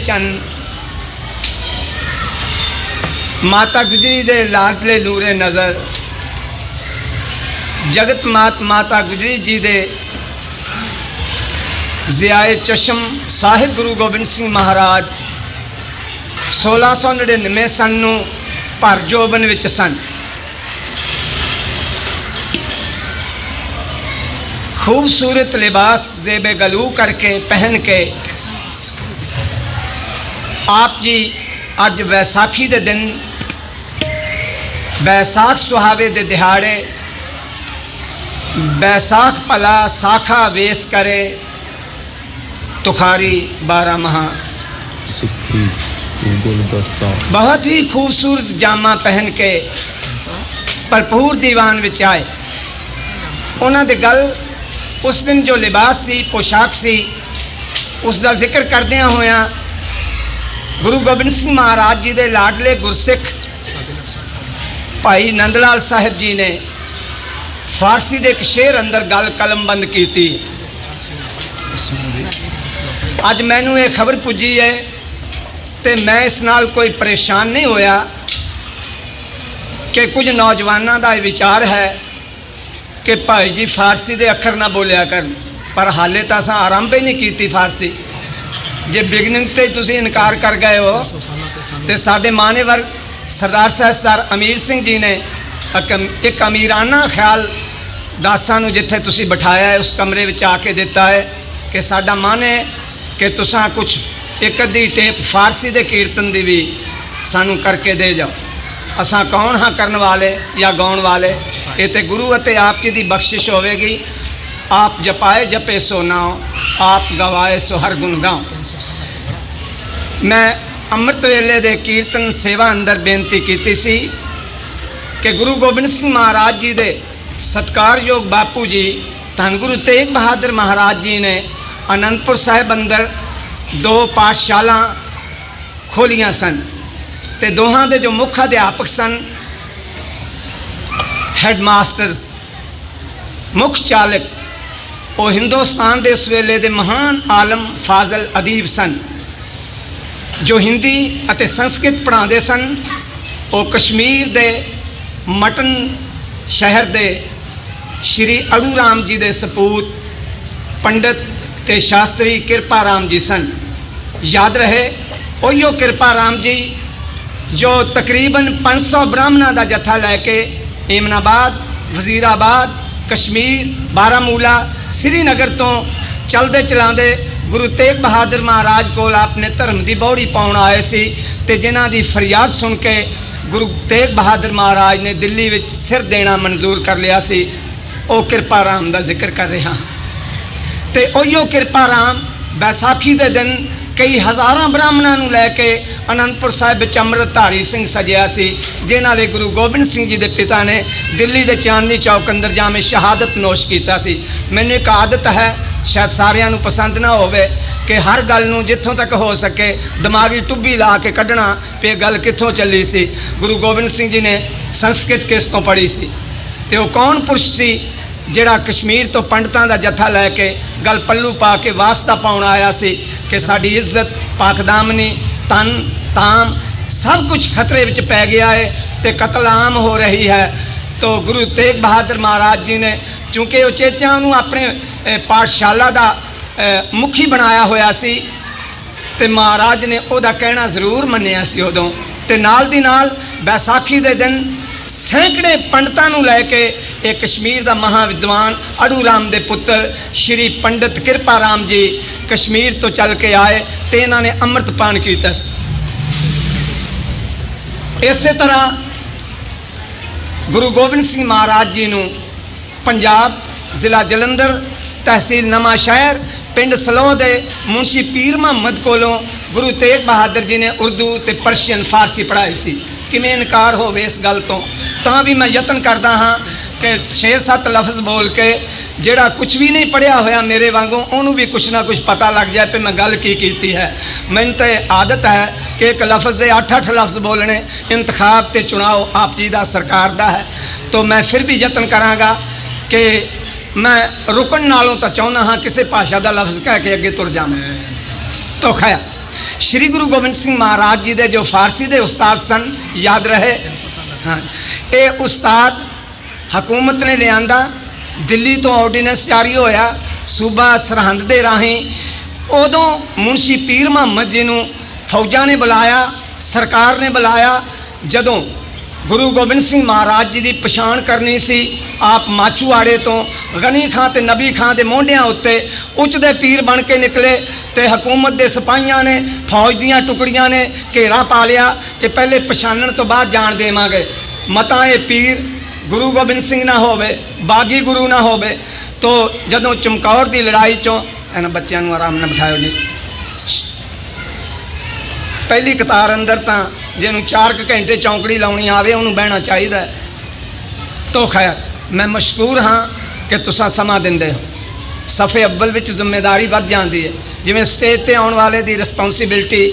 ਚੰਨ। ਮਾਤਾ ਗੁਜਰੀ ਦੇ ਲਾਡਲੇ ਨੂਰੇ ਨਜ਼ਰ। ਜਗਤ ਮਾਤ ਮਾਤਾ ਗੁਜਰੀ ਜੀ ਦੇ ਜ਼ਿਆਏ ਚਸ਼ਮ ਸਾਹਿਬ ਗੁਰੂ ਗੋਬਿੰਦ ਸਿੰਘ ਮਹਾਰਾਜ 1699 ਸਨ ਨੂੰ ਭਰਜੋਬਨ ਵਿੱਚ ਸਨ। ਖੂਬਸੂਰਤ ਲਿਬਾਸ ਜ਼ੇਬੇ ਗਲੂ ਕਰਕੇ ਪਹਿਨ ਕੇ ਆਪ ਜੀ ਅੱਜ ਵੈਸਾਖੀ ਦੇ ਦਿਨ ਵੈਸਾਖ ਸੁਹਾਵੇ ਦੇ ਦਿਹਾੜੇ ਵੈਸਾਖ ਭਲਾ ਸਾਖਾ ਵੇਸ ਕਰੇ ਤੁਖਾਰੀ 12 ਮਹਾ। ਸਿੱਖੀ ਗੁਰਦਸਤਾ ਬਹੁਤ ਹੀ ਖੂਬਸੂਰਤ ਜਾਮਾ ਪਹਿਨ ਕੇ ਭਰਪੂਰ ਦੀਵਾਨ ਵਿੱਚ ਆਏ। ਉਹਨਾਂ ਦੇ ਗੱਲ ਉਸ ਦਿਨ ਜੋ ਲਿਬਾਸ ਸੀ ਪੋਸ਼ਾਕ ਸੀ ਉਸ ਦਾ ਜ਼ਿਕਰ ਕਰਦਿਆਂ ਹੋਇਆਂ ਗੁਰੂ ਗੋਬਿੰਦ ਸਿੰਘ ਮਹਾਰਾਜ ਜੀ ਦੇ ਲਾਡਲੇ ਗੁਰਸਿੱਖ ਭਾਈ ਨੰਦ ਲਾਲ ਸਾਹਿਬ ਜੀ ਨੇ ਫਾਰਸੀ ਦੇ ਇੱਕ ਸ਼ੇਰ ਅੰਦਰ ਗੱਲ ਕਲਮਬੰਦ ਕੀਤੀ। ਅੱਜ ਮੈਨੂੰ ਇਹ ਖਬਰ ਪੁੱਜੀ ਹੈ ਤੇ ਮੈਂ ਇਸ ਨਾਲ ਕੋਈ ਪਰੇਸ਼ਾਨ ਨਹੀਂ ਹੋਇਆ ਕਿ ਕੁਝ ਨੌਜਵਾਨਾਂ ਦਾ ਇਹ ਵਿਚਾਰ ਹੈ ਕਿ ਭਾਈ ਜੀ ਫਾਰਸੀ ਦੇ ਅੱਖਰ ਨਾ ਬੋਲਿਆ ਕਰਨ, ਪਰ ਹਾਲੇ ਤਾਂ ਅਸਾਂ ਆਰੰਭ ਹੀ ਨਹੀਂ ਕੀਤੀ ਫਾਰਸੀ। ਜੇ ਬਿਗਨਿੰਗ ਤੇ ਤੁਸੀਂ ਇਨਕਾਰ ਕਰ ਗਏ ਹੋ, ਤੇ ਸਾਡੇ ਮਾਨੇਵਰ ਸਰਦਾਰ ਸਾਹਿਬ ਸਰਦਾਰ ਅਮੀਰ ਸਿੰਘ ਜੀ ਨੇ ਇੱਕ- ਇੱਕ ਅਮੀਰਾਨਾ ਖਿਆਲ ਦਾਸਾਂ ਨੂੰ ਜਿੱਥੇ ਤੁਸੀਂ ਬਿਠਾਇਆ ਹੈ, ਉਸ ਕਮਰੇ ਵਿੱਚ ਆ ਕੇ ਦਿੱਤਾ ਹੈ ਕਿ ਸਾਡਾ ਮਨ ਹੈ ਕਿ ਤੁਸੀਂ ਕੁਝ ਇੱਕ ਅੱਧੀ ਟੇਪ ਫਾਰਸੀ ਦੇ ਕੀਰਤਨ ਦੀ ਵੀ ਸਾਨੂੰ ਕਰਕੇ ਦੇ ਜਾਓ। ਅਸਾਂ ਕੌਣ ਹਾਂ ਕਰਨ ਵਾਲੇ ਜਾਂ ਗਾਉਣ ਵਾਲੇ? ਇਹ ਤੇ ਗੁਰੂ ਅਤੇ ਆਪ ਜੀ ਦੀ ਬਖਸ਼ਿਸ਼ ਹੋਵੇਗੀ। ਆਪ ਜਪਾਏ ਜਪੇ ਸੋ ਨਾਉ, ਆਪ ਗਵਾਏ ਸੋ ਹਰ ਗੁਣ ਗਾਉ। ਮੈਂ ਅੰਮ੍ਰਿਤ ਵੇਲੇ ਦੇ ਕੀਰਤਨ ਸੇਵਾ ਅੰਦਰ ਬੇਨਤੀ ਕੀਤੀ ਸੀ ਕਿ ਗੁਰੂ ਗੋਬਿੰਦ ਸਿੰਘ ਮਹਾਰਾਜ ਜੀ ਦੇ ਸਤਕਾਰਯੋਗ ਬਾਪੂ ਜੀ, ਧੰਨ ਗੁਰੂ ਤੇਗ ਬਹਾਦਰ ਮਹਾਰਾਜ ਜੀ ਨੇ ਅਨੰਦਪੁਰ ਸਾਹਿਬ ਅੰਦਰ ਦੋ ਪਾਠਸ਼ਾਲਾ ਖੋਲੀਆਂ ਸਨ ਤੇ ਦੋਹਾਂ ਦੇ ਜੋ ਮੁੱਖ ਅਧਿਆਪਕ ਸਨ ਹੈਡਮਾਸਟਰਸ ਮੁੱਖ ਚਾਲਕ ਉਹ ਹਿੰਦੁਸਤਾਨ ਦੇ ਉਸ ਵੇਲੇ ਦੇ ਮਹਾਨ ਆਲਮ ਫਾਜ਼ਲ ਅਦੀਬ ਸਨ। ਜੋ ਹਿੰਦੀ ਅਤੇ ਸੰਸਕ੍ਰਿਤ ਪੜ੍ਹਾਉਂਦੇ ਸਨ, ਉਹ ਕਸ਼ਮੀਰ ਦੇ ਮਟਨ ਸ਼ਹਿਰ ਦੇ ਸ਼੍ਰੀ ਅੜੂ ਰਾਮ ਜੀ ਦੇ ਸਪੂਤ, ਪੰਡਤ ਤੇ ਸ਼ਾਸਤਰੀ ਕਿਰਪਾ ਰਾਮ ਜੀ ਸਨ। ਯਾਦ ਰਹੇ ਉਹੀਓ ਕਿਰਪਾ ਰਾਮ ਜੀ, ਜੋ ਤਕਰੀਬਨ 500 ਬ੍ਰਾਹਮਣਾਂ ਦਾ ਜੱਥਾ ਲੈ ਕੇ ਏਮਨਾਬਾਦ, ਵਜ਼ੀਰਾਬਾਦ, ਕਸ਼ਮੀਰ, ਬਾਰਾਮੂਲਾ ਸ੍ਰੀਨਗਰ ਤੋਂ ਚਲਦੇ ਚਲਾਉਂਦੇ ਗੁਰੂ ਤੇਗ ਬਹਾਦਰ ਮਹਾਰਾਜ ਕੋਲ ਆਪਣੇ ਧਰਮ ਦੀ ਬੌੜੀ ਪਾਉਣ ਆਏ ਸੀ ਤੇ ਜਿਨ੍ਹਾਂ ਦੀ ਫਰਿਆਦ ਸੁਣ ਕੇ ਗੁਰੂ ਤੇਗ ਬਹਾਦਰ ਮਹਾਰਾਜ ਨੇ ਦਿੱਲੀ ਵਿੱਚ ਸਿਰ ਦੇਣਾ ਮਨਜ਼ੂਰ ਕਰ ਲਿਆ ਸੀ, ਉਹ ਕਿਰਪਾ ਰਾਮ ਦਾ ਜ਼ਿਕਰ ਕਰ ਰਿਹਾ। ਤੇ ਉਹੀਓ ਕਿਰਪਾ ਰਾਮ ਬੈਸਾਖੀ ਦੇ ਦਿਨ ਕਈ ਹਜ਼ਾਰਾਂ ਬ੍ਰਾਹਮਣਾਂ ਨੂੰ ਲੈ ਕੇ ਅਨੰਦਪੁਰ ਸਾਹਿਬ ਵਿੱਚ ਅੰਮ੍ਰਿਤਧਾਰੀ ਸਿੰਘ ਸਜਿਆ ਸੀ, ਜਿਨ੍ਹਾਂ ਦੇ ਗੁਰੂ ਗੋਬਿੰਦ ਸਿੰਘ ਜੀ ਦੇ ਪਿਤਾ ਨੇ ਦਿੱਲੀ ਦੇ ਚਾਂਦਨੀ ਚੌਕ ਅੰਦਰ ਜਾਮੇ ਸ਼ਹਾਦਤ ਨੋਸ਼ ਕੀਤਾ ਸੀ। ਮੈਨੂੰ ਇੱਕ ਆਦਤ ਹੈ, ਸ਼ਾਇਦ ਸਾਰਿਆਂ ਨੂੰ ਪਸੰਦ ਨਾ ਹੋਵੇ, ਕਿ ਹਰ ਗੱਲ ਨੂੰ ਜਿੱਥੋਂ ਤੱਕ ਹੋ ਸਕੇ ਦਿਮਾਗੀ ਟੁੱਬੀ ਲਾ ਕੇ ਕੱਢਣਾ, ਵੀ ਇਹ ਗੱਲ ਕਿੱਥੋਂ ਚੱਲੀ ਸੀ। ਗੁਰੂ ਗੋਬਿੰਦ ਸਿੰਘ ਜੀ ਨੇ ਸੰਸਕ੍ਰਿਤ ਕਿਸ ਤੋਂ ਪੜ੍ਹੀ ਸੀ? ਤੇ ਉਹ ਕੌਣ ਪੁਰਸ਼ ਸੀ? ਜਿਹੜਾ ਕਸ਼ਮੀਰ ਤੋਂ ਪੰਡਤਾਂ ਦਾ ਜੱਥਾ ਲੈ ਕੇ ਗਲ ਪੱਲੂ ਪਾ ਕੇ ਵਾਸਤਾ ਪਾਉਣ ਆਇਆ ਸੀ ਕਿ ਸਾਡੀ ਇੱਜ਼ਤ ਪਾਕਦਾਮਨੀ ਤਨ, ਤਾਮ ਸਭ ਕੁਝ ਖਤਰੇ ਵਿੱਚ ਪੈ ਗਿਆ ਹੈ ਤੇ ਕਤਲ ਆਮ ਹੋ ਰਹੀ ਹੈ। ਤੋ ਗੁਰੂ ਤੇਗ ਬਹਾਦਰ ਮਹਾਰਾਜ ਜੀ ਨੇ ਕਿਉਂਕਿ ਉਚੇਚਿਆਂ ਨੂੰ ਆਪਣੇ ਪਾਠਸ਼ਾਲਾ ਦਾ ਮੁਖੀ ਬਣਾਇਆ ਹੋਇਆ ਸੀ ਤੇ ਮਹਾਰਾਜ ਨੇ ਉਹਦਾ ਕਹਿਣਾ ਜ਼ਰੂਰ ਮੰਨਿਆ ਸੀ ਉਦੋਂ ਤੇ ਨਾਲ ਦੀ ਨਾਲ ਬੈਸਾਖੀ ਦੇ ਦਿਨ ਸੈਂਕੜੇ ਪੰਡਤਾਂ ਨੂੰ ਲੈ ਕੇ ਇਹ ਕਸ਼ਮੀਰ ਦਾ ਮਹਾ ਵਿਦਵਾਨ ਅੜੂ ਰਾਮ ਦੇ ਪੁੱਤਰ ਸ਼੍ਰੀ ਪੰਡਤ ਕਿਰਪਾ ਰਾਮ ਜੀ ਕਸ਼ਮੀਰ ਤੋਂ ਚੱਲ ਕੇ ਆਏ ਤੇ ਇਹਨਾਂ ਨੇ ਅੰਮ੍ਰਿਤ ਪਾਨ ਕੀਤਾ ਸੀ। ਇਸੇ ਤਰ੍ਹਾਂ ਗੁਰੂ ਗੋਬਿੰਦ ਸਿੰਘ ਮਹਾਰਾਜ ਜੀ ਨੂੰ ਪੰਜਾਬ ਜ਼ਿਲ੍ਹਾ ਜਲੰਧਰ ਤਹਿਸੀਲ ਨਵਾਂ ਸ਼ਹਿਰ ਪਿੰਡ ਸਲੋਹ ਦੇ ਮੁਨਸ਼ੀ ਪੀਰ ਮੁਹੰਮਦ ਕੋਲੋਂ ਗੁਰੂ ਤੇਗ ਬਹਾਦਰ ਜੀ ਨੇ ਉਰਦੂ ਤੇ ਪਰਸ਼ੀਅਨ ਫਾਰਸੀ ਪੜ੍ਹਾਈ ਸੀ। ਕਿਵੇਂ ਇਨਕਾਰ ਹੋਵੇ ਇਸ ਗੱਲ ਤੋਂ, ਤਾਂ ਵੀ ਮੈਂ ਯਤਨ ਕਰਦਾ ਹਾਂ ਕਿ 6-7 ਲਫ਼ਜ਼ ਬੋਲ ਕੇ ਜਿਹੜਾ ਕੁਝ ਵੀ ਨਹੀਂ ਪੜਿਆ ਹੋਇਆ ਮੇਰੇ ਵਾਂਗੂ, ਉਹਨੂੰ ਵੀ ਕੁਛ ਨਾ ਕੁਛ ਪਤਾ ਲੱਗ ਜਾਏ ਕਿ ਮੈਂ ਗੱਲ ਕੀ ਕੀਤੀ ਹੈ। ਮੈਨੂੰ ਤਾਂ ਇਹ ਆਦਤ ਹੈ ਕਿ ਇੱਕ ਲਫ਼ਜ਼ ਦੇ 8-8 ਲਫ਼ਜ਼ ਬੋਲਣੇ ਇੰਤਖਾਬ ਤੇ ਚੁਣਾਓ ਆਪ ਜੀ ਦਾ ਸਰਕਾਰ ਦਾ ਹੈ। ਤਾਂ ਮੈਂ ਫਿਰ ਵੀ ਯਤਨ ਕਰਾਂਗਾ ਕਿ ਮੈਂ ਰੁਕਣ ਨਾਲੋਂ ਤਾਂ ਚਾਹੁੰਦਾ ਹਾਂ ਕਿਸੇ ਭਾਸ਼ਾ ਦਾ ਲਫ਼ਜ਼ ਕਹਿ ਕੇ ਅੱਗੇ ਤੁਰ ਜਾਵਾਂ। ਤੋਖਾ ਸ੍ਰੀ ਗੁਰੂ ਗੋਬਿੰਦ ਸਿੰਘ ਮਹਾਰਾਜ ਜੀ ਦੇ ਜੋ ਫਾਰਸੀ ਦੇ ਉਸਤਾਦ ਸਨ, ਯਾਦ ਰਹੇ? ਹਾਂ। ਇਹ ਉਸਤਾਦ ਹਕੂਮਤ ਨੇ ਲਿਆਂਦਾ, ਦਿੱਲੀ ਤੋਂ ਆਰਡੀਨੈਂਸ ਜਾਰੀ ਹੋਇਆ, ਸੂਬਾ ਸਰਹੰਦ ਦੇ ਰਾਹੀਂ। ਉਦੋਂ ਮੁਨਸ਼ੀ ਪੀਰ ਮੁਹੰਮਦ ਜੀ ਨੂੰ ਫੌਜਾਂ ਨੇ ਬੁਲਾਇਆ, ਸਰਕਾਰ ਨੇ ਬੁਲਾਇਆ, ਜਦੋਂ ਗੁਰੂ ਗੋਬਿੰਦ ਸਿੰਘ ਮਹਾਰਾਜ ਜੀ ਦੀ ਪਛਾਣ ਕਰਨੀ ਸੀ। ਆਪ ਮਾਚੂਆੜੇ ਤੋਂ ਗਨੀ ਖਾਂ ਤੇ ਨਬੀ ਖਾਂ ਦੇ ਮੋਢਿਆਂ ਉੱਤੇ ਉੱਚ ਦੇ ਪੀਰ ਬਣ ਕੇ ਨਿਕਲੇ ਤੇ ਹਕੂਮਤ ਦੇ ਸਿਪਾਹੀਆਂ ਨੇ, ਫੌਜ ਦੀਆਂ ਟੁਕੜੀਆਂ ਨੇ ਘੇਰਾ ਪਾ ਲਿਆ ਕਿ ਪਹਿਲੇ ਪਛਾਣਨ ਤੋਂ ਬਾਅਦ ਜਾਣ ਦੇਵਾਂਗੇ। ਮਤਾ ਇਹ ਪੀਰ ਗੁਰੂ ਗੋਬਿੰਦ ਸਿੰਘ ਨਾ ਹੋਵੇ, ਬਾਗੀ ਗੁਰੂ ਨਾ ਹੋਵੇ, ਤੋ ਜਦੋਂ ਚਮਕੌਰ ਦੀ ਲੜਾਈ ਚੋਂ ਇਹਨਾਂ ਬੱਚਿਆਂ ਨੂੰ ਆਰਾਮ ਨਾਲ ਬਿਠਾਇਓ ਜੀ। ਪਹਿਲੀ ਕਤਾਰ ਅੰਦਰ ਤਾਂ ਜਿਹਨੂੰ 4 ਘੰਟੇ ਚੌਂਕੜੀ ਲਾਉਣੀ ਆਵੇ, ਉਹਨੂੰ ਬਹਿਣਾ ਚਾਹੀਦਾ ਹੈ। ਤੋ ਖੈਰ, ਮੈਂ ਮਸ਼ਕੂਰ ਹਾਂ ਕਿ ਤੁਸੀਂ ਸਮਾਂ ਦਿੰਦੇ ਹੋ। ਸਫੇ ਅੱਵਲ ਵਿੱਚ ਜ਼ਿੰਮੇਵਾਰੀ ਵੱਧ ਜਾਂਦੀ ਹੈ। ਜਿਵੇਂ ਸਟੇਜ ਤੇ ਆਉਣ ਵਾਲੇ ਦੀ ਰਿਸਪੌਂਸਿਬਿਲਟੀ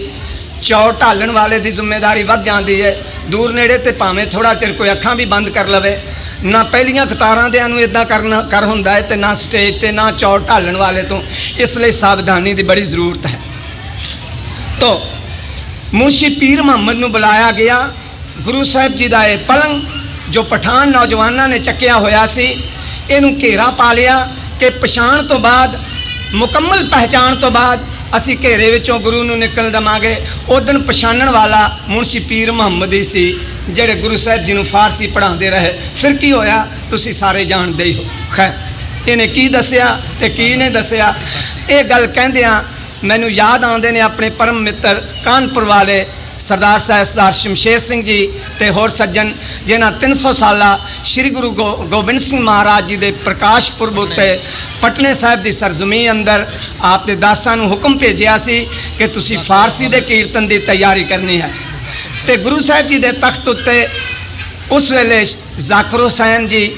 ਚੌ ਢਾਲਣ ਵਾਲੇ ਦੀ ਜ਼ਿੰਮੇਵਾਰੀ ਵੱਧ ਜਾਂਦੀ ਹੈ। ਦੂਰ ਨੇੜੇ ਤੇ ਭਾਵੇਂ ਥੋੜਾ ਚਿਰ ਕੋਈ ਅੱਖਾਂ ਵੀ ਬੰਦ ਕਰ ਲਵੇ। ਨਾ ਪਹਿਲੀਆਂ ਕਤਾਰਾਂ ਦੇ ਨੂੰ ਇਦਾਂ ਕਰਨਾ, ਕਰ ਹੁੰਦਾ ਹੈ ਤੇ ਨਾ ਸਟੇਜ ਤੇ, ਨਾ ਚੌ ਢਾਲਣ ਵਾਲੇ ਤੋਂ। ਇਸ ਲਈ ਸਾਵਧਾਨੀ ਦੀ ਬੜੀ ਜ਼ਰੂਰਤ ਹੈ। ਤੋ ਮੁਨਸ਼ੀ ਪੀਰ ਮੁਹੰਮਦ ਨੂੰ ਬੁਲਾਇਆ ਗਿਆ। ਗੁਰੂ ਸਾਹਿਬ ਜੀ ਦਾ ਇਹ ਪਲੰਗ, ਜੋ ਪਠਾਨ ਨੌਜਵਾਨਾਂ ਨੇ ਚੱਕਿਆ ਹੋਇਆ ਸੀ, ਇਹਨੂੰ ਘੇਰਾ ਪਾ ਲਿਆ ਕਿ ਪਛਾਣ ਤੋਂ ਬਾਅਦ, ਮੁਕੰਮਲ ਪਹਿਚਾਣ ਤੋਂ ਬਾਅਦ, ਅਸੀਂ ਘੇਰੇ ਵਿੱਚੋਂ ਗੁਰੂ ਨੂੰ ਨਿਕਲ ਦਵਾਂਗੇ। ਉਦਣ ਪਛਾਣਨ ਵਾਲਾ ਮੁਨਸ਼ੀ ਪੀਰ ਮੁਹੰਮਦ ਹੀ ਸੀ, ਜਿਹੜੇ ਗੁਰੂ ਸਾਹਿਬ ਜੀ ਨੂੰ ਫਾਰਸੀ ਪੜ੍ਹਾਉਂਦੇ ਰਹੇ। ਫਿਰ ਕੀ ਹੋਇਆ? ਤੁਸੀਂ ਸਾਰੇ ਜਾਣਦੇ ਹੀ ਹੋ। ਖੈਰ, ਇਹਨੇ ਕੀ ਦੱਸਿਆ ਤੇ ਕੀ ਨੇ ਦੱਸਿਆ? ਇਹ ਗੱਲ ਕਹਿੰਦਿਆਂ ਮੈਨੂੰ ਯਾਦ ਆਉਂਦੇ ਨੇ ਆਪਣੇ ਪਰਮ ਮਿੱਤਰ ਕਾਨਪੁਰ ਵਾਲੇ ਸਰਦਾਰ ਸਾਹਿਬ ਸਰਦਾਰ ਸ਼ਮਸ਼ੇਰ ਸਿੰਘ ਜੀ ਤੇ ਹੋਰ ਸੱਜਣ, ਜਿਨ੍ਹਾਂ 300 ਸਾਲਾ ਸ੍ਰੀ ਗੁਰੂ ਗੋ- ਗੋਬਿੰਦ ਸਿੰਘ ਮਹਾਰਾਜ ਜੀ ਦੇ ਪ੍ਰਕਾਸ਼ ਪੁਰਬ ਉੱਤੇ ਪਟਨੇ ਸਾਹਿਬ ਦੀ ਸਰਜ਼ਮੀ ਅੰਦਰ ਆਪ ਦੇ ਦਾਸਾਂ ਨੂੰ ਹੁਕਮ ਭੇਜਿਆ ਸੀ ਕਿ ਤੁਸੀਂ ਫਾਰਸੀ ਦੇ ਕੀਰਤਨ ਦੀ ਤਿਆਰੀ ਕਰਨੀ ਹੈ। ਤੇ ਗੁਰੂ ਸਾਹਿਬ ਜੀ ਦੇ ਤਖਤ ਉੱਤੇ ਉਸ ਵੇਲੇ ਜ਼ਾਕਰ ਹੁਸੈਨ ਜੀ,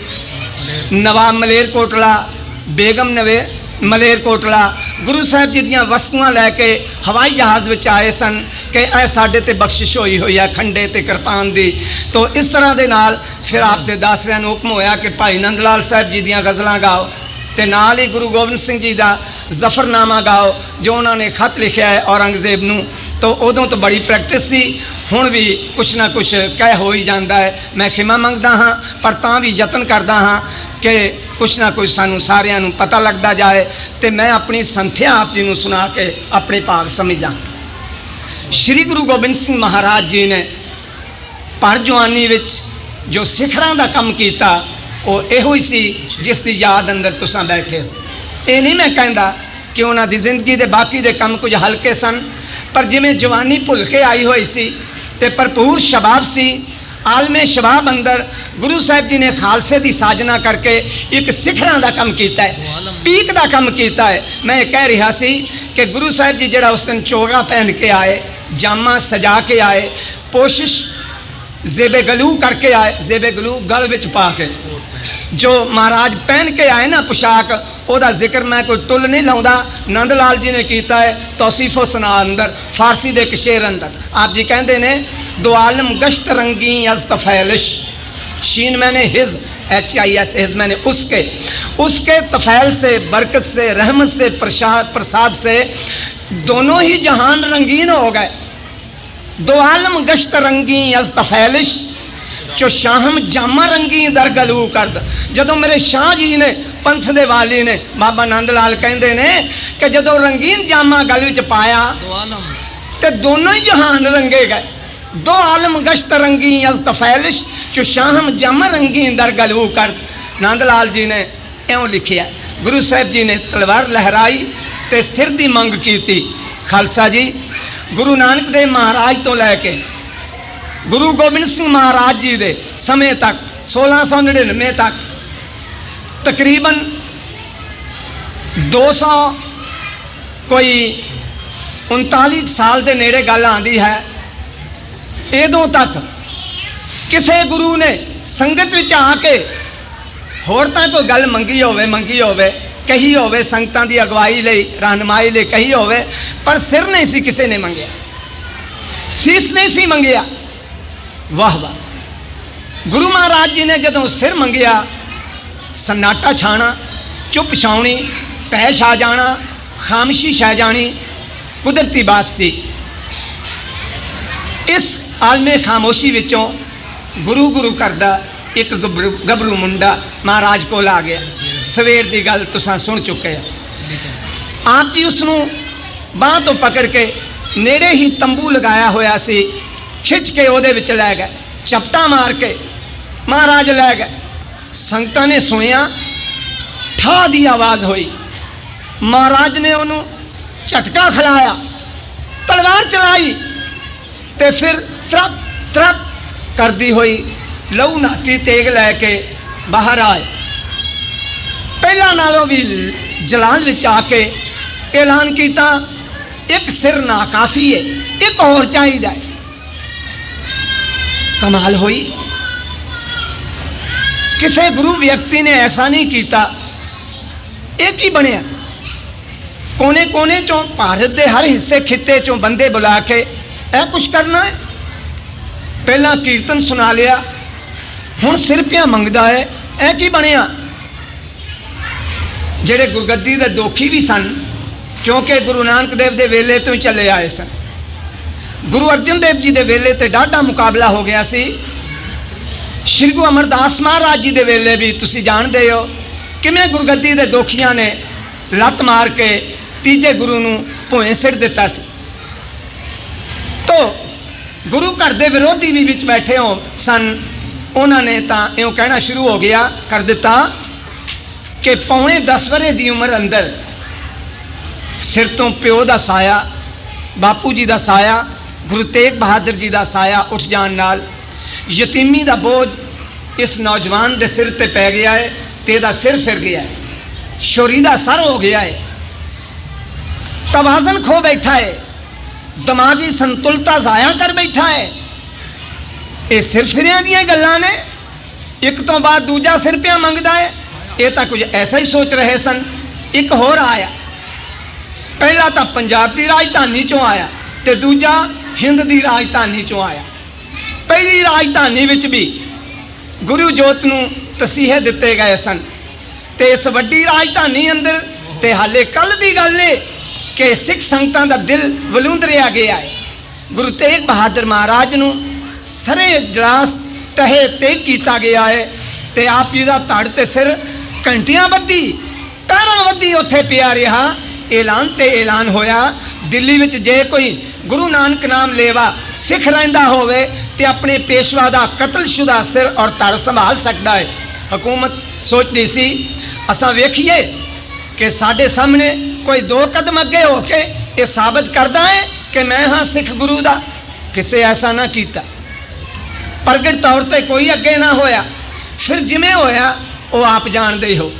ਨਵਾਬ ਮਲੇਰਕੋਟਲਾ, ਬੇਗਮ ਨਵੇ ਮਲੇਰਕੋਟਲਾ ਗੁਰੂ ਸਾਹਿਬ ਜੀ ਦੀਆਂ ਵਸਤੂਆਂ ਲੈ ਕੇ ਹਵਾਈ ਜਹਾਜ਼ ਵਿੱਚ ਆਏ ਸਨ ਕਿ ਇਹ ਸਾਡੇ ਤੇ ਬਖਸ਼ਿਸ਼ ਹੋਈ ਹੋਈ ਹੈ ਖੰਡੇ ਤੇ ਕਿਰਪਾਨ ਦੀ। ਤੋਂ ਇਸ ਤਰ੍ਹਾਂ ਦੇ ਨਾਲ ਫਿਰ ਆਪ ਦੇ ਦਾਸਰਿਆਂ ਨੂੰ ਹੁਕਮ ਹੋਇਆ ਕਿ ਭਾਈ ਨੰਦ ਲਾਲ ਸਾਹਿਬ ਜੀ ਦੀਆਂ ਗਜ਼ਲਾਂ ਗਾਓ। ਤੇ ਨਾਲ ਹੀ ਗੁਰੂ ਗੋਬਿੰਦ ਸਿੰਘ ਜੀ ਦਾ ਜ਼ਫਰਨਾਮਾ ਗਾਓ, ਜੋ ਉਹਨਾਂ ਨੇ ਖਤ ਲਿਖਿਆ ਹੈ ਔਰੰਗਜ਼ੇਬ ਨੂੰ, ਤਾਂ ਉਦੋਂ ਤੋਂ ਬੜੀ ਪ੍ਰੈਕਟਿਸ ਸੀ। ਹੁਣ ਵੀ ਕੁਛ ਨਾ ਕੁਛ ਕਹਿ ਹੋ ਹੀ ਜਾਂਦਾ ਹੈ। ਮੈਂ ਖਿਮਾ ਮੰਗਦਾ ਹਾਂ, ਪਰ ਤਾਂ ਵੀ ਯਤਨ ਕਰਦਾ ਹਾਂ ਕਿ ਕੁਛ ਨਾ ਕੁਛ ਸਾਨੂੰ ਸਾਰਿਆਂ ਨੂੰ ਪਤਾ ਲੱਗਦਾ ਜਾਏ ਤੇ ਮੈਂ ਆਪਣੀ ਸੰਥਿਆ ਆਪ ਜੀ ਨੂੰ ਸੁਣਾ ਕੇ ਆਪਣੇ ਭਾਗ ਸਮਝਾਂ। ਸ੍ਰੀ ਗੁਰੂ ਗੋਬਿੰਦ ਸਿੰਘ ਮਹਾਰਾਜ ਜੀ ਨੇ ਪਰ ਜਵਾਨੀ ਵਿੱਚ ਜੋ ਸਿਖਰਾਂ ਦਾ ਕੰਮ ਕੀਤਾ ਉਹ ਇਹੋ ਹੀ ਸੀ ਜਿਸ ਦੀ ਯਾਦ ਅੰਦਰ ਤੁਸੀਂ ਬੈਠੇ ਹੋ। ਇਹ ਨਹੀਂ ਮੈਂ ਕਹਿੰਦਾ ਕਿ ਉਹਨਾਂ ਦੀ ਜ਼ਿੰਦਗੀ ਦੇ ਬਾਕੀ ਦੇ ਕੰਮ ਕੁਝ ਹਲਕੇ ਸਨ, ਪਰ ਜਿਵੇਂ ਜਵਾਨੀ ਭੁੱਲ ਕੇ ਆਈ ਹੋਈ ਸੀ ਤੇ ਭਰਪੂਰ ਸ਼ਬਾਬ ਸੀ, ਆਲਮੇ ਸ਼ਬਾਬ ਅੰਦਰ ਗੁਰੂ ਸਾਹਿਬ ਜੀ ਨੇ ਖਾਲਸੇ ਦੀ ਸਾਜਨਾ ਕਰਕੇ ਇੱਕ ਸਿਖਰਾਂ ਦਾ ਕੰਮ ਕੀਤਾ ਹੈ, ਪੀਕ ਦਾ ਕੰਮ ਕੀਤਾ ਹੈ। ਮੈਂ ਇਹ ਕਹਿ ਰਿਹਾ ਸੀ ਕਿ ਗੁਰੂ ਸਾਹਿਬ ਜੀ ਜਿਹੜਾ ਉਸ ਦਿਨ ਚੋਗਾ ਪਹਿਨ ਕੇ ਆਏ, ਜਾਮਾ ਸਜਾ ਕੇ ਆਏ ਕੋਸ਼ਿਸ਼ ਜ਼ੇਬੇ ਗਲੂ ਕਰਕੇ ਆਏ, ਜ਼ੇਬੇ ਗਲੂ ਗਲ ਵਿੱਚ ਪਾ ਕੇ। ਜੋ ਮਹਾਰਾਜ ਪਹਿਨ ਕੇ ਆਏ ਨਾ ਪੁਸ਼ਾਕ ਉਹਦਾ ਜ਼ਿਕਰ ਮੈਂ ਕੋਈ ਤੁਲ ਨਹੀਂ ਲਾਉਂਦਾ ਨੰਦ ਲਾਲ ਜੀ ਨੇ ਕੀਤਾ ਹੈ ਤੌਸੀਫੋ ਸੁਨਾ ਅੰਦਰ ਫਾਰਸੀ ਦੇ ਇੱਕ ਸ਼ੇਰ ਅੰਦਰ ਆਪ ਜੀ ਕਹਿੰਦੇ ਨੇ ਦੋ ਆਲਮ ਗਸ਼ਤ ਰੰਗੀ ਅਜ਼ ਤਫੈਲਿਸ਼ शीन मैंने his H I S his मैंने उसके उसके तफैल से बरकत से रहमत से प्रसाद प्रसाद से दोनों ही जहान रंगीन हो गए दो आलम गश्त रंगी अज तफैलिश ਕਿ ਸ਼ਾਹਮ ਜਾਮਾ ਰੰਗੀ ਦਰ ਗਲੂ ਕਰਦ। ਜਦੋਂ ਮੇਰੇ ਸ਼ਾਹ ਜੀ ਨੇ ਪੰਥ ਦੇ ਵਾਲੀ ਨੇ ਬਾਬਾ ਨੰਦ ਲਾਲ ਕਹਿੰਦੇ ਨੇ ਕਿ ਜਦੋਂ ਰੰਗੀਨ ਜਾਮਾ ਗਲ ਵਿੱਚ ਪਾਇਆ ਤੇ ਦੋਨੋਂ ਹੀ ਜਹਾਨ ਰੰਗੇ ਗਏ। ਦੋ ਆਲਮ ਗਸ਼ਤ ਰੰਗੀ ਅਸਤ ਫੈਲਿਸ਼ ਕਿ ਸ਼ਾਹਮ ਜਾਮਾ ਰੰਗੀ ਦਰ ਗਲੂ ਕਰਦ। ਨੰਦ ਲਾਲ ਜੀ ਨੇ ਇਉਂ ਲਿਖਿਆ ਗੁਰੂ ਸਾਹਿਬ ਜੀ ਨੇ ਤਲਵਾਰ ਲਹਿਰਾਈ ਤੇ ਸਿਰ ਦੀ ਮੰਗ ਕੀਤੀ ਖਾਲਸਾ ਜੀ ਗੁਰੂ ਨਾਨਕ ਦੇਵ ਮਹਾਰਾਜ ਤੋਂ ਲੈ ਕੇ ਗੁਰੂ ਗੋਬਿੰਦ ਸਿੰਘ ਮਹਾਰਾਜ ਜੀ ਦੇ ਸਮੇਂ ਤੱਕ 1699 ਤੱਕ, ਤਕਰੀਬਨ 200 ਕੋਈ 39 ਸਾਲ ਦੇ ਨੇੜੇ ਗੱਲ ਆਂਦੀ ਹੈ। ਇਦੋਂ ਤੱਕ ਕਿਸੇ ਗੁਰੂ ਨੇ ਸੰਗਤ ਵਿੱਚ ਆ ਕੇ ਹੋਰ ਤਾਂ ਕੋਈ ਗੱਲ ਮੰਗੀ ਹੋਵੇ ਮੰਗੀ ਹੋਵੇ, ਕਹੀ ਹੋਵੇ, ਸੰਗਤਾਂ ਦੀ ਅਗਵਾਈ ਲਈ, ਰਹਿਨਮਾਈ ਲਈ ਕਹੀ ਹੋਵੇ, ਪਰ ਸਿਰ ਨਹੀਂ ਸੀ ਕਿਸੇ ਨੇ ਮੰਗਿਆ। ਸੀਸ ਨਹੀਂ ਸੀ ਮੰਗਿਆ। ਵਾਹ ਵਾਹ। ਗੁਰੂ ਮਹਾਰਾਜ ਜੀ ਨੇ ਜਦੋਂ ਸਿਰ ਮੰਗਿਆ, ਸਨਾਟਾ ਛਾਣਾ, ਚੁੱਪ ਛਾਉਣੀ, ਪੈਸ਼ ਆ ਜਾਣਾ, ਖਾਮਸ਼ੀ ਛਾ ਜਾਣੀ, ਕੁਦਰਤੀ ਬਾਤ ਸੀ। ਇਸ ਆਲਮੇ ਖਾਮੋਸ਼ੀ ਵਿੱਚੋਂ ਗੁਰੂ ਗੁਰੂ ਕਰਦਾ ਇੱਕ ਗੱਭਰੂ ਗੱਭਰੂ ਮੁੰਡਾ ਮਹਾਰਾਜ ਕੋਲ ਆ ਗਿਆ। ਸਵੇਰ ਦੀ ਗੱਲ ਤੁਸੀਂ ਸੁਣ ਚੁੱਕੇ ਆ ਆਪ ਜੀ ਉਸ ਨੂੰ ਬਾਹ ਤੋਂ ਪਕੜ ਕੇ ਨੇੜੇ ਹੀ ਤੰਬੂ ਲਗਾਇਆ ਹੋਇਆ ਸੀ। ਖਿੱਚ ਕੇ ਉਹਦੇ ਵਿੱਚ ਲੈ ਗਏ, ਚਪਟਾ ਮਾਰ ਕੇ ਮਹਾਰਾਜ ਲੈ ਗਏ। ਸੰਗਤਾਂ ਨੇ ਸੁਣਿਆ ਠਾ ਦੀ ਆਵਾਜ਼ ਹੋਈ। ਮਹਾਰਾਜ ਨੇ ਉਹਨੂੰ ਝਟਕਾ ਖਿਲਾਇਆ, ਤਲਵਾਰ ਚਲਾਈ ਤੇ ਫਿਰ ਤਰਪ ਤਰਪ ਕਰਦੀ ਹੋਈ ਲਹੂ ਨਾਤੀ ਤੇਗ ਲੈ ਕੇ ਬਾਹਰ ਆਏ। ਪਹਿਲਾਂ ਨਾਲੋਂ ਵੀ ਜਲਾਲ ਵਿੱਚ ਆ ਕੇ ਐਲਾਨ ਕੀਤਾ, ਇੱਕ ਸਿਰ ਨਾ ਕਾਫੀ ਹੈ ਇੱਕ ਹੋਰ ਚਾਹੀਦਾ ਹੈ ਕਮਾਲ ਹੋਈ ਕਿਸੇ ਗੁਰੂ ਵਿਅਕਤੀ ਨੇ ਐਸਾ ਨਹੀਂ ਕੀਤਾ ਇਹ ਕੀ ਬਣਿਆ ਕੋਨੇ ਕੋਨੇ ਚੋਂ ਭਾਰਤ ਦੇ ਹਰ ਹਿੱਸੇ ਖਿੱਤੇ ਚੋਂ ਬੰਦੇ ਬੁਲਾ ਕੇ ਇਹ ਕੁਛ ਕਰਨਾ ਹੈ ਪਹਿਲਾਂ ਕੀਰਤਨ ਸੁਣਾ ਲਿਆ ਹੁਣ ਸਿਰ ਪਿਆ ਮੰਗਦਾ ਹੈ ਇਹ ਕੀ ਬਣਿਆ ਜਿਹੜੇ ਗੁਰਗੱਦੀ ਦੇ ਦੋਖੀ ਵੀ ਸਨ ਕਿਉਂਕਿ ਗੁਰੂ ਨਾਨਕ ਦੇਵ ਦੇ ਵੇਲੇ ਤੋਂ ਹੀ ਚੱਲੇ ਆਏ ਸਨ ਗੁਰੂ ਅਰਜਨ ਦੇਵ ਜੀ ਦੇ ਵੇਲੇ ਤੇ ਡਾਢਾ ਮੁਕਾਬਲਾ ਹੋ ਗਿਆ ਸੀ। ਸ਼੍ਰੀ ਗੁਰੂ ਅਮਰਦਾਸ ਮਹਾਰਾਜ ਜੀ ਦੇ ਵੇਲੇ ਵੀ ਤੁਸੀਂ ਜਾਣਦੇ ਹੋ ਕਿਵੇਂ ਗੁਰਗੱਦੀ ਦੇ ਦੋਖੀਆਂ ਨੇ ਲੱਤ ਮਾਰ ਕੇ ਤੀਜੇ ਗੁਰੂ ਨੂੰ ਭੋਏ ਸਿੱਟ ਦਿੱਤਾ ਸੀ। ਤੋ, ਗੁਰੂ ਘਰ ਦੇ ਵਿਰੋਧੀ ਵੀ ਵਿੱਚ ਬੈਠੇ ਹੋ ਸਨ। ਉਹਨਾਂ ਨੇ ਤਾਂ ਇਉਂ ਕਹਿਣਾ ਸ਼ੁਰੂ ਹੋ ਗਿਆ, ਕਰ ਦਿੱਤਾ ਕਿ ਪੌਣੇ 10 ਵਰੇ ਦੀ ਉਮਰ ਅੰਦਰ ਸਿਰ ਤੋਂ ਪਿਓ ਦਾ ਸਾਇਆ, ਬਾਪੂ ਜੀ ਦਾ ਸਾਇਆ ਗੁਰੂ ਤੇਗ ਬਹਾਦਰ ਜੀ ਦਾ ਸਾਇਆ ਉੱਠ ਜਾਣ ਨਾਲ ਯਤੀਮੀ ਦਾ ਬੋਝ ਇਸ ਨੌਜਵਾਨ ਦੇ ਸਿਰ ਤੇ ਪੈ ਗਿਆ ਹੈ ਤੇ ਇਹਦਾ ਸਿਰ ਫਿਰ ਗਿਆ ਹੈ। ਸ਼ੋਰੀ ਦਾ ਸਰ ਹੋ ਗਿਆ ਹੈ। ਤਵਾਜ਼ਨ ਖੋ ਬੈਠਾ ਹੈ। ਦਿਮਾਗੀ ਸੰਤੁਲਤਾ ਜ਼ਾਇਆ ਕਰ ਬੈਠਾ ਹੈ। ਇਹ ਸਿਰ ਫਿਰਿਆਂ ਦੀਆਂ ਗੱਲਾਂ ਨੇ। ਇੱਕ ਤੋਂ ਬਾਅਦ ਦੂਜਾ ਸਿਰ ਪਿਆ ਮੰਗਦਾ ਹੈ। ਇਹ ਤਾਂ ਕੁਝ ਐਸਾ ਹੀ ਸੋਚ ਰਹੇ ਸਨ। ਇੱਕ ਹੋਰ ਆਇਆ। ਪਹਿਲਾ ਤਾਂ ਪੰਜਾਬ ਦੀ ਰਾਜਧਾਨੀ ਚੋਂ ਆਇਆ ਤੇ ਦੂਜਾ ਹਿੰਦ ਦੀ ਰਾਜਧਾਨੀ ਚੋਂ ਆਇਆ। ਪਹਿਲੀ ਰਾਜਧਾਨੀ ਵਿੱਚ ਵੀ ਗੁਰੂ ਜੋਤ ਨੂੰ ਤਸੀਹੇ ਦਿੱਤੇ ਗਏ ਸਨ। ਤੇ ਇਸ ਵੱਡੀ ਰਾਜਧਾਨੀ ਅੰਦਰ ਤੇ ਹਾਲੇ ਕੱਲ ਦੀ ਗੱਲ ਏ ਕਿ ਸਿੱਖ ਸੰਗਤਾਂ ਦਾ ਦਿਲ ਵਲੂੰਦ ਵਲੂੰਦਰਿਆ ਗਿਆ ਹੈ ਗੁਰੂ ਤੇਗ ਬਹਾਦਰ ਮਹਾਰਾਜ ਨੂੰ ਸਰੇ ਇਜਲਾਸ ਤਹੇ ਤੇ ਕੀਤਾ ਗਿਆ ਹੈ ਤੇ ਆਪ ਜੀ ਦਾ ਧੜ ਤੇ ਸਿਰ ਘੰਟੀਆਂ ਵੱਧੀ, ਪੈਰਾਂ ਵੱਧੀ ਉੱਥੇ ਪਿਆ ਰਿਹਾ। ਐਲਾਨ ਤੇ ਐਲਾਨ ਹੋਇਆ। ਦਿੱਲੀ ਵਿੱਚ ਜੇ ਕੋਈ ਗੁਰੂ ਨਾਨਕ ਨਾਮ ਲੇਵਾ ਸਿੱਖ ਰਹਿੰਦਾ ਹੋਵੇ ਤੇ ਆਪਣੇ ਪੇਸ਼ਵਾ ਦਾ ਕਤਲਸ਼ੁਦਾ ਸਿਰ ਔਰ ਧੜ ਸੰਭਾਲ ਸਕਦਾ ਹੈ। ਹਕੂਮਤ ਸੋਚਦੀ ਸੀ, ਅਸਾਂ ਵੇਖੀਏ ਕਿ ਸਾਡੇ ਸਾਹਮਣੇ ਕੋਈ ਦੋ ਕਦਮ ਅੱਗੇ ਹੋ ਕੇ ਇਹ ਸਾਬਤ ਕਰਦਾ ਹੈ ਕਿ ਮੈਂ ਹਾਂ ਸਿੱਖ ਗੁਰੂ ਦਾ। ਕਿਸੇ ਐਸਾ ਨਾ ਕੀਤਾ। ਪ੍ਰਗਟ ਤੌਰ ਤੇ ਕੋਈ ਅੱਗੇ ਨਾ ਹੋਇਆ। ਫਿਰ ਜਿਵੇਂ ਹੋਇਆ, ਉਹ ਆਪ ਜਾਣਦੇ ਹੀ ਹੋ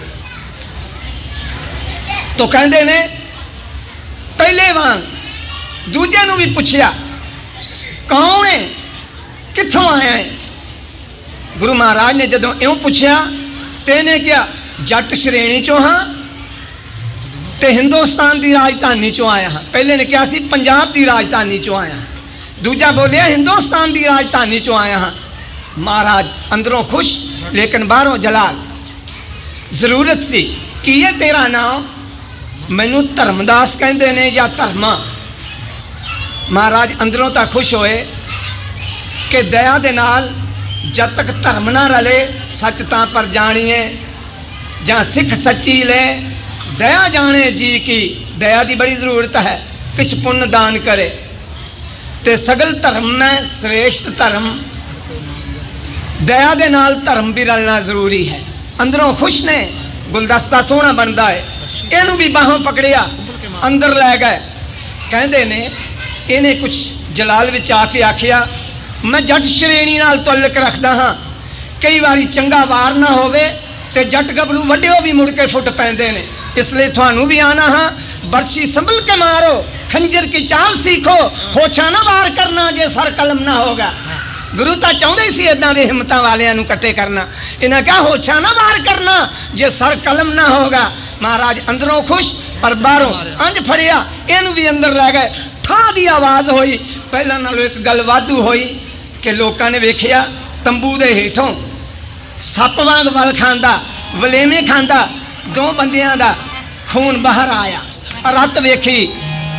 ਤੋ ਕਹਿੰਦੇ ਨੇ, ਪਹਿਲੇ ਵਾਂਗ ਦੂਜੇ ਨੂੰ ਵੀ ਪੁੱਛਿਆ, ਕੌਣ ਹੈ? ਕਿੱਥੋਂ ਆਇਆ ਹੈ? ਗੁਰੂ ਮਹਾਰਾਜ ਨੇ ਜਦੋਂ ਇਉਂ ਪੁੱਛਿਆ ਤੇ ਇਹਨੇ ਕਿਹਾ, ਜੱਟ ਸ਼੍ਰੇਣੀ ਚੋਂ ਹਾਂ ਤੇ ਹਿੰਦੁਸਤਾਨ ਦੀ ਰਾਜਧਾਨੀ ਚੋਂ ਆਇਆ ਹਾਂ। ਪਹਿਲੇ ਨੇ ਕਿਹਾ ਸੀ, ਪੰਜਾਬ ਦੀ ਰਾਜਧਾਨੀ ਚੋਂ ਆਇਆ ਹਾਂ। ਦੂਜਾ ਬੋਲਿਆ, ਹਿੰਦੁਸਤਾਨ ਦੀ ਰਾਜਧਾਨੀ ਚੋਂ ਆਇਆ ਹਾਂ। ਮਹਾਰਾਜ ਅੰਦਰੋਂ ਖੁਸ਼, ਲੇਕਿਨ ਬਾਹਰੋਂ ਜਲਾਲ। ਜ਼ਰੂਰਤ ਸੀ, ਕੀ ਹੈ ਤੇਰਾ ਨਾਮ? ਮੈਨੂੰ ਧਰਮਦਾਸ ਕਹਿੰਦੇ ਨੇ ਜਾਂ ਧਰਮਾ? ਮਹਾਰਾਜ ਅੰਦਰੋਂ ਤਾਂ ਖੁਸ਼ ਹੋਏ ਕਿ ਦਇਆ ਦੇ ਨਾਲ ਜਦ ਤੱਕ ਧਰਮ ਨਾ ਰਲੇ, ਸੱਚ ਤਾਂ ਪਰ ਜਾਣੀਏ, ਜਾਂ ਸਿੱਖ ਸੱਚੀ ਲੈ, ਦਇਆ ਜਾਣੇ ਜੀ ਕੀ, ਦਇਆ ਦੀ ਬੜੀ ਜ਼ਰੂਰਤ ਹੈ, ਕਿਛ ਪੁੰਨ ਦਾਨ ਕਰੇ। ਤੇ ਸਗਲ ਧਰਮ ਮੈਂ ਸ੍ਰੇਸ਼ਟ ਧਰਮ, ਦਇਆ ਦੇ ਨਾਲ ਧਰਮ ਵੀ ਰਲਣਾ ਜ਼ਰੂਰੀ ਹੈ। ਅੰਦਰੋਂ ਖੁਸ਼ ਨੇ ਗੁਲਦਸਤਾ ਸੋਹਣਾ ਬਣਦਾ ਹੈ, ਇਹਨੂੰ ਵੀ ਬਾਹੋਂ ਪਕੜਿਆ, ਅੰਦਰ ਲੈ ਗਏ। ਕਹਿੰਦੇ ਨੇ ਇਹਨੇ ਕੁਝ ਜਲਾਲ ਵਿੱਚ ਆ ਕੇ ਆਖਿਆ, ਮੈਂ ਜੱਟ ਸ਼੍ਰੇਣੀ ਨਾਲ ਤੁਲਕ ਰੱਖਦਾ ਹਾਂ। ਕਈ ਵਾਰੀ ਚੰਗਾ ਵਾਰ ਨਾ ਹੋਵੇ ਤੇ ਜੱਟ ਗੱਭਰੂ ਵੱਡਿਓ ਵੀ ਮੁੜ ਕੇ ਫੁੱਟ ਪੈਂਦੇ ਨੇ। ਇਸ ਲਈ ਤੁਹਾਨੂੰ ਵੀ ਆਣਾ ਹਾਂ। ਬਰਛੀ ਸੰਭਲ ਕੇ ਮਾਰੋ। ਖੰਜਰ ਕੀ ਚਾਲ ਸਿੱਖੋ। ਹੋਛਾ ਨਾ ਵਾਰ ਕਰਨਾ ਜੇ ਸਰ ਕਲਮ ਨਾ ਹੋਗਾ। ਗੁਰੂ ਤਾਂ ਚਾਹੁੰਦੇ ਸੀ ਇਦਾਂ ਦੇ ਹਿੰਮਤਾਂ ਵਾਲਿਆਂ ਨੂੰ ਇਕੱਠੇ ਕਰਨਾ। ਇਹਨਾਂ ਕਹਾ, ਹੋਛਾ ਨਾ ਵਾਰ ਕਰਨਾ ਜੇ ਸਰ ਕਲਮ ਨਾ ਹੋਗਾ। ਮਹਾਰਾਜ ਅੰਦਰੋਂ ਖੁਸ਼, ਪਰ ਬਾਹਰੋਂ ਅੰਜ ਫੜਿਆ। ਇਹਨੂੰ ਵੀ ਅੰਦਰ ਲੈ ਗਏ। ਠਾਹ ਦੀ ਆਵਾਜ਼ ਹੋਈ। ਪਹਿਲਾਂ ਨਾਲੋਂ ਇੱਕ ਗੱਲ ਵਾਧੂ ਹੋਈ ਕਿ ਲੋਕਾਂ ਨੇ ਵੇਖਿਆ ਤੰਬੂ ਦੇ ਹੇਠੋਂ ਸੱਪ ਵਾਂਗ ਵਲ ਖਾਂਦਾ, ਵਲੇਵੇਂ ਖਾਂਦਾ, ਦੋ ਬੰਦਿਆਂ ਦਾ ਖੂਨ ਬਾਹਰ ਆਇਆ। ਰੱਤ ਵੇਖੀ,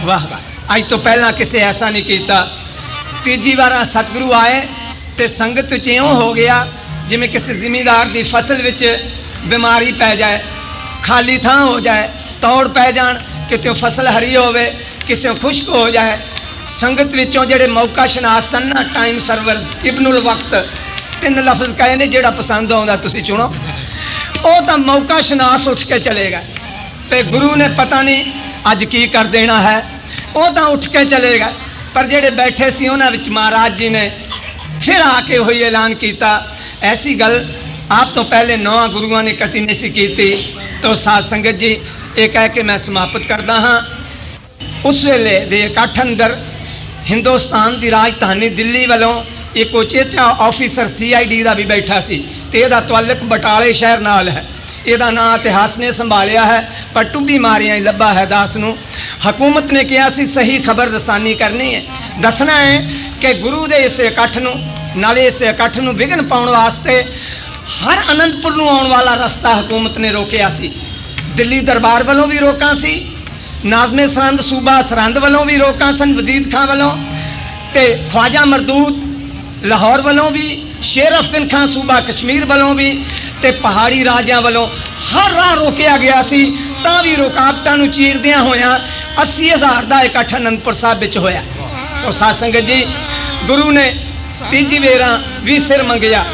ਵਾਹ ਵਾਹ, ਅੱਜ ਤੋਂ ਪਹਿਲਾਂ ਕਿਸੇ ਐਸਾ ਨਹੀਂ ਕੀਤਾ। ਤੀਜੀ ਵਾਰ ਸਤਿਗੁਰੂ ਆਏ ਤੇ ਸੰਗਤ ਵਿੱਚ ਇਉਂ ਹੋ ਗਿਆ, ਜਿਵੇਂ ਕਿਸੇ ਜ਼ਿਮੀਂਦਾਰ ਦੀ ਫਸਲ ਵਿੱਚ ਬਿਮਾਰੀ ਪੈ ਜਾਏ, ਖਾਲੀ ਥਾਂ ਹੋ ਜਾਏ, ਤੌੜ ਪੈ ਜਾਣ, ਕਿਤੇ ਫਸਲ ਹਰੀ ਹੋਵੇ ਕਿਸੇ ਖੁਸ਼ਕ ਹੋ ਜਾਏ, ਸੰਗਤ ਵਿੱਚੋਂ ਜਿਹੜੇ ਮੌਕਾ ਸ਼ਨਾਸ ਸਨ ਨਾ ਟਾਈਮ ਸਰਵਰਸ ਇਬਨੁਲ ਵਕਤ, ਤਿੰਨ ਲਫ਼ਜ਼ ਕਹੇ ਨੇ, ਜਿਹੜਾ ਪਸੰਦ ਆਉਂਦਾ ਤੁਸੀਂ ਚੁਣੋ। ਉਹ ਤਾਂ ਮੌਕਾ ਸ਼ਨਾਸ ਉੱਠ ਕੇ ਚਲੇਗਾ ਤੇ ਗੁਰੂ ਨੇ ਪਤਾ ਨਹੀਂ ਅੱਜ ਕੀ ਕਰ ਦੇਣਾ ਹੈ। ਉਹ ਤਾਂ ਉੱਠ ਕੇ ਚਲੇਗਾ ਪਰ ਜਿਹੜੇ ਬੈਠੇ ਸੀ ਉਹਨਾਂ ਵਿੱਚ ਮਹਾਰਾਜ ਜੀ ਨੇ ਫਿਰ ਆ ਕੇ ਹੋਈ ਐਲਾਨ ਕੀਤਾ। ਐਸੀ ਗੱਲ ਆਪ ਤੋਂ ਪਹਿਲੇ ਨੌ ਗੁਰੂਆਂ ਨੇ ਕਦੀ ਨਹੀਂ ਸੀ ਕੀਤੀ। ਤੋ ਸਾਧ ਸੰਗਤ ਜੀ, ਇਹ ਕਹਿ ਕੇ ਮੈਂ ਸਮਾਪਤ ਕਰਦਾ ਹਾਂ। ਉਸ ਵੇਲੇ ਦੇ ਇਕੱਠ ਅੰਦਰ ਹਿੰਦੁਸਤਾਨ ਦੀ ਰਾਜਧਾਨੀ ਦਿੱਲੀ ਵੱਲੋਂ ਇੱਕ ਉਚੇਚਾ ਆਫੀਸਰ ਸੀਆਈਡੀ ਦਾ ਵੀ ਬੈਠਾ ਸੀ ਤੇ ਇਹਦਾ ਤਵੱਲਕ ਬਟਾਲੇ ਸ਼ਹਿਰ ਨਾਲ ਹੈ ਇਹਦਾ ਨਾਂ ਇਤਿਹਾਸ ਨੇ ਸੰਭਾਲਿਆ ਹੈ ਪਰ ਟੁੱਬੀ ਮਾਰਿਆ ਹੀ ਲੱਭਾ ਹੈ ਦਾਸ ਨੂੰ ਹਕੂਮਤ ਨੇ ਕਿਹਾ ਸੀ ਸਹੀ ਖਬਰ ਰਸਾਨੀ ਕਰਨੀ ਹੈ ਦੱਸਣਾ ਹੈ ਕਿ ਗੁਰੂ ਦੇ ਇਸ ਇਕੱਠ ਨੂੰ ਨਾਲੇ ਇਸ ਇਕੱਠ ਨੂੰ ਵਿਘਨ ਪਾਉਣ ਵਾਸਤੇ ਹਰ ਅਨੰਦਪੁਰ ਨੂੰ ਆਉਣ ਵਾਲਾ ਰਸਤਾ ਹਕੂਮਤ ਨੇ ਰੋਕਿਆ ਸੀ ਦਿੱਲੀ ਦਰਬਾਰ ਵੱਲੋਂ ਵੀ ਰੋਕਾਂ ਸੀ ਨਾਜ਼ਮੇ ਸਰਹੰਦ ਸੂਬਾ ਸਰਹੰਦ ਵੱਲੋਂ ਵੀ ਰੋਕਾਂ ਸਨ ਵਜ਼ੀਦ ਖਾਂ ਵੱਲੋਂ ਤੇ ਖਵਾਜਾ ਮਰਦੂਦ ਲਾਹੌਰ ਵੱਲੋਂ ਵੀ, ਸ਼ੇਰ ਅਫਗਨ ਖਾਨ ਸੂਬਾ ਕਸ਼ਮੀਰ ਵੱਲੋਂ ਵੀ ਤੇ ਪਹਾੜੀ ਰਾਜਿਆਂ ਵੱਲੋਂ ਹਰ ਰਾਹ ਰੋਕਿਆ ਗਿਆ ਸੀ, ਤਾਂ ਵੀ ਰੁਕਾਵਟਾਂ ਨੂੰ ਚੀਰਦਿਆਂ ਹੋਇਆਂ 80000 ਦਾ ਇਕੱਠ ਅਨੰਦਪੁਰ ਸਾਹਿਬ ਵਿੱਚ ਹੋਇਆ। ਤੋ ਸਾਧ ਸੰਗਤ ਜੀ, ਗੁਰੂ ਨੇ ਤੀਜੀ ਵੇਰਾਂ ਵੀ ਸਿਰ ਮੰਗਿਆ,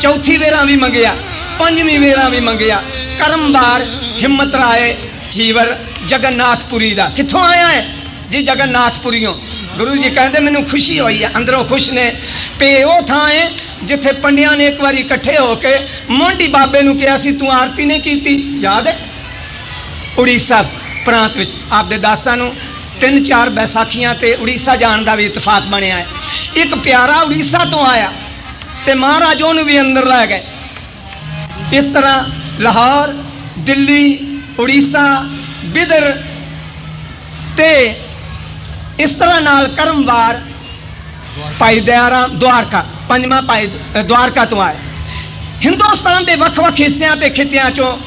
ਚੌਥੀ ਵੇਰਾਂ ਵੀ ਮੰਗਿਆ, ਪੰਜਵੀਂ ਵੇਰਾਂ ਵੀ ਮੰਗਿਆ, ਕਰਮਵਾਰ ਹਿੰਮਤ ਰਾਏ ਜੀਵਰ ਜਗਨਨਾਥਪੁਰੀ ਦਾ। ਕਿੱਥੋਂ ਆਇਆ ਹੈ? ਜੀ ਜਗਨਨਾਥਪੁਰੀਓਂ। ਗੁਰੂ ਜੀ ਕਹਿੰਦੇ, ਮੈਨੂੰ ਖੁਸ਼ੀ ਹੋਈ ਹੈ, ਅੰਦਰੋਂ ਖੁਸ਼ ਨੇ। ਪੇ ਉਹ ਥਾਂ ਹੈ ਜਿੱਥੇ ਪੰਡਿਆਂ ਨੇ ਇੱਕ ਵਾਰੀ ਇਕੱਠੇ ਹੋ ਕੇ ਮੋਂਡੀ ਬਾਬੇ ਨੂੰ ਕਿਹਾ ਸੀ, ਤੂੰ ਆਰਤੀ ਨਹੀਂ ਕੀਤੀ? ਯਾਦ ਹੈ? ਉੜੀਸਾ ਪ੍ਰਾਂਤ ਵਿੱਚ ਆਪਦੇ ਦਾਸਾਂ ਨੂੰ ਤਿੰਨ ਚਾਰ ਬੈਸਾਖੀਆਂ ਤੇ ਉੜੀਸਾ ਜਾਣ ਦਾ ਵੀ ਇਤਫਾਕ ਬਣਿਆ ਹੈ। ਇੱਕ ਪਿਆਰਾ ਉੜੀਸਾ ਤੋਂ ਆਇਆ ਤੇ ਮਹਾਰਾਜ ਉਹਨੂੰ ਵੀ ਅੰਦਰ ਲੈ ਗਏ। ਇਸ ਤਰ੍ਹਾਂ ਲਾਹੌਰ, ਦਿੱਲੀ ਉੜੀਸਾ, ਬਿਦਰ ਤੇ ਇਸ ਤਰ੍ਹਾਂ ਨਾਲ ਕਰਮਵਾਰ ਭਾਈ ਦਇਆਰਾਮ ਦੁਆਰਕਾ, ਪੰਜਵਾਂ ਭਾਈ ਦੁਆਰਕਾ ਤੋਂ ਆਏ ਹਿੰਦੁਸਤਾਨ ਦੇ ਵੱਖ-ਵੱਖ ਹਿੱਸਿਆਂ ਤੇ ਖਿੱਤਿਆਂ ਚੋਂ,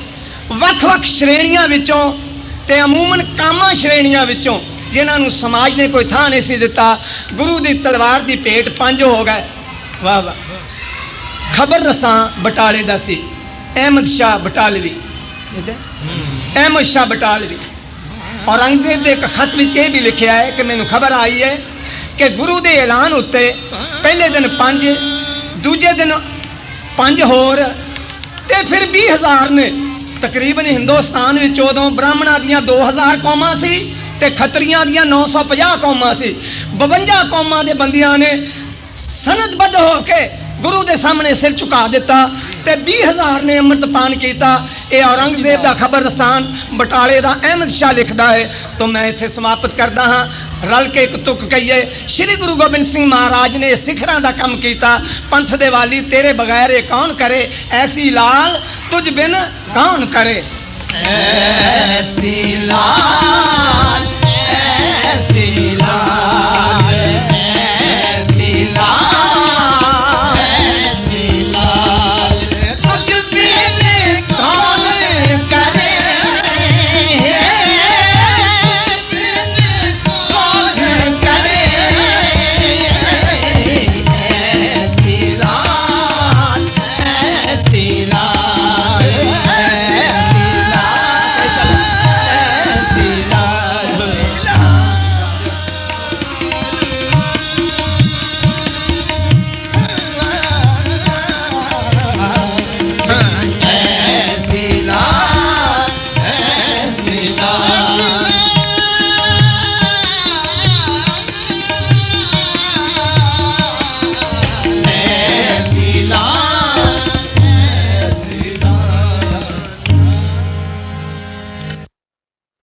ਵੱਖ-ਵੱਖ ਸ਼੍ਰੇਣੀਆਂ ਵਿੱਚੋਂ ਤੇ ਅਮੂਮਨ ਕਾਮਾਂ ਸ਼੍ਰੇਣੀਆਂ ਵਿੱਚੋਂ ਜਿਨ੍ਹਾਂ ਨੂੰ ਸਮਾਜ ਨੇ ਕੋਈ ਥਾਂ ਨਹੀਂ ਸੀ ਦਿੱਤਾ, ਗੁਰੂ ਦੀ ਤਲਵਾਰ ਦੀ ਭੇਟ ਪੰਜ ਹੋ ਗਏ। ਵਾਹ ਵਾਹ। ਖਬਰ ਰਸਾਂ ਬਟਾਲੇ ਦਾ ਸੀ। ਅਹਿਮਦ ਸ਼ਾਹ ਬਟਾਲਵੀ। ਇਹਦਾ? ਅਹਿਮਦ ਸ਼ਾਹ ਬਟਾਲਵੀ ਔਰੰਗਜ਼ੇਬ ਦੇ ਇੱਕ ਖਤ ਵਿੱਚ ਇਹ ਵੀ ਲਿਖਿਆ ਹੈ ਕਿ ਮੈਨੂੰ ਖਬਰ ਆਈ ਹੈ ਕਿ ਗੁਰੂ ਦੇ ਐਲਾਨ ਉੱਤੇ ਪਹਿਲੇ ਦਿਨ ਪੰਜ, ਦੂਜੇ ਦਿਨ ਪੰਜ ਹੋਰ ਤੇ ਫਿਰ 20000 ਨੇ। ਤਕਰੀਬਨ ਹਿੰਦੁਸਤਾਨ ਵਿੱਚ ਉਦੋਂ ਬ੍ਰਾਹਮਣਾਂ ਦੀਆਂ 2000 ਕੌਮਾਂ ਸੀ ਤੇ ਖੱਤਰੀਆਂ ਦੀਆਂ 950 ਕੌਮਾਂ ਸੀ। 52 ਕੌਮਾਂ ਦੇ ਬੰਦਿਆਂ ਨੇ ਸਨਦਬੱਧ ਹੋ ਕੇ ਗੁਰੂ ਦੇ ਸਾਹਮਣੇ ਸਿਰ ਝੁਕਾ ਦਿੱਤਾ ਤੇ 20000 ਨੇ ਅੰਮ੍ਰਿਤਪਾਨ ਕੀਤਾ। ਇਹ ਔਰੰਗਜ਼ੇਬ ਦਾ ਖਬਰਸਾਨ ਬਟਾਲੇ ਦਾ ਅਹਿਮਦ ਸ਼ਾਹ ਲਿਖਦਾ ਹੈ। ਤੋਂ ਮੈਂ ਇੱਥੇ ਸਮਾਪਤ ਕਰਦਾ ਹਾਂ। ਰਲ ਕੇ ਇੱਕ ਤੁਕ ਕਹੀਏ, ਸ੍ਰੀ ਗੁਰੂ ਗੋਬਿੰਦ ਸਿੰਘ ਮਹਾਰਾਜ ਨੇ ਸਿਖਰਾਂ ਦਾ ਕੰਮ ਕੀਤਾ। ਪੰਥ ਦੇ ਵਾਲੀ, ਤੇਰੇ ਬਗੈਰ ਇਹ ਕੌਣ ਕਰੇ? ਐਸੀ ਲਾਲ ਤੁਝ ਬਿਨ ਕੌਣ ਕਰੇ? ਐਸੀ ਲਾਲ